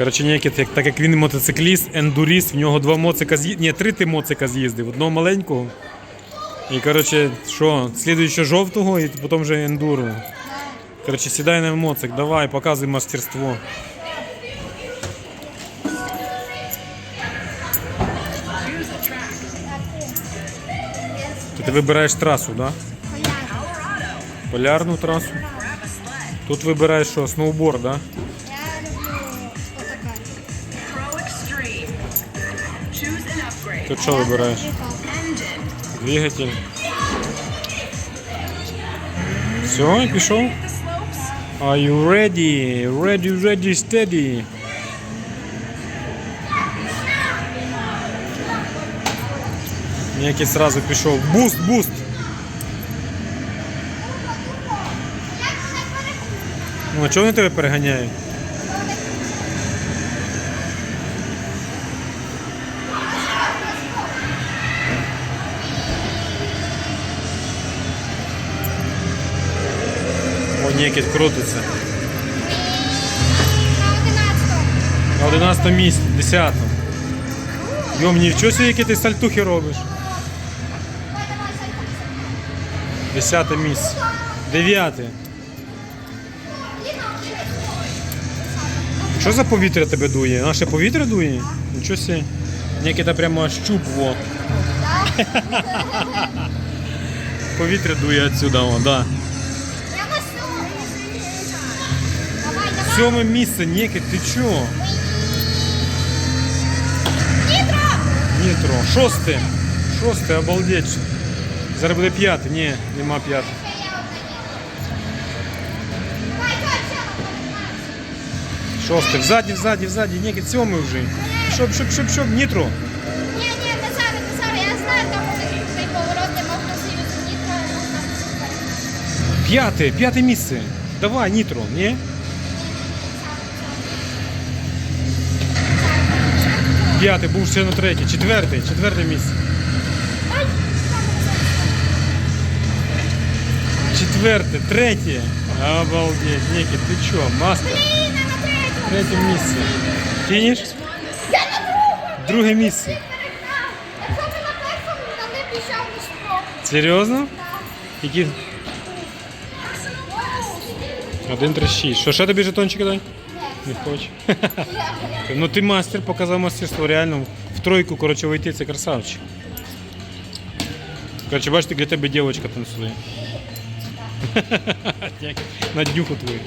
Коротше, ніякий, як, так як він мотоцикліст, ендуріст, в нього два моцика з'їздив. Ні, три ти моцика з'їздив. Одного маленького. І коротше, що, слідуючого жовтого і потім вже ендуро. Коротше, сідай на моцик, давай, показуй мастерство. То ти вибираєш трасу, так? Да? Полярну трасу. Тут вибираєш що, сноуборд, так? Да? Тут що вибираєш? Двигатель. Все, і пішов. Are you ready? Ready, ready, steady. Ніякий сразу пішов. Буст, буст. Ну, а чого вони тебе переганяють? О, крутиться. На 11 На 11 місці, 10. Йом, нічого собі, які ти сальтухи робиш. Десяте місце. Дев'яте. Що за повітря тебе дує? Наше повітря дує? Нічого собі. Нікіта прямо щуп, во. Повітря дує отсюда, о, да. Сьоме місце, Нікіт, ти чого? Нітро! Нітро. Шосте. Шосте, обалдеть. Зараз буде п'яте. Ні, нема п'яте. Давай, давай, все. Шосте. Взаді, взаді, взаді. Ні, сьомий вже. Щоб, щоб, щоб, щоб. Нітро. Ні, ні, не зараз, не зараз. Я знаю, там буде цей поворот, де можна союзу нітро, можна супер. П'яте, п'яте місце. Давай, нітро, ні? П'яте, був ще на третє. Четверте, четверте місце. Четверте, третє. Обалдеть. Ніки, ти чо, мастер? Третє місце. Фініш? Друге місце. Серйозно? Які? Один три шість. Що, ще тобі жетончики дай? Не хоче. Ну ти мастер, показав мастерство, реально в тройку, коротше, вийти це красавчик. Коротше, бачите, для тебе дівчинка танцює. На днюху твою.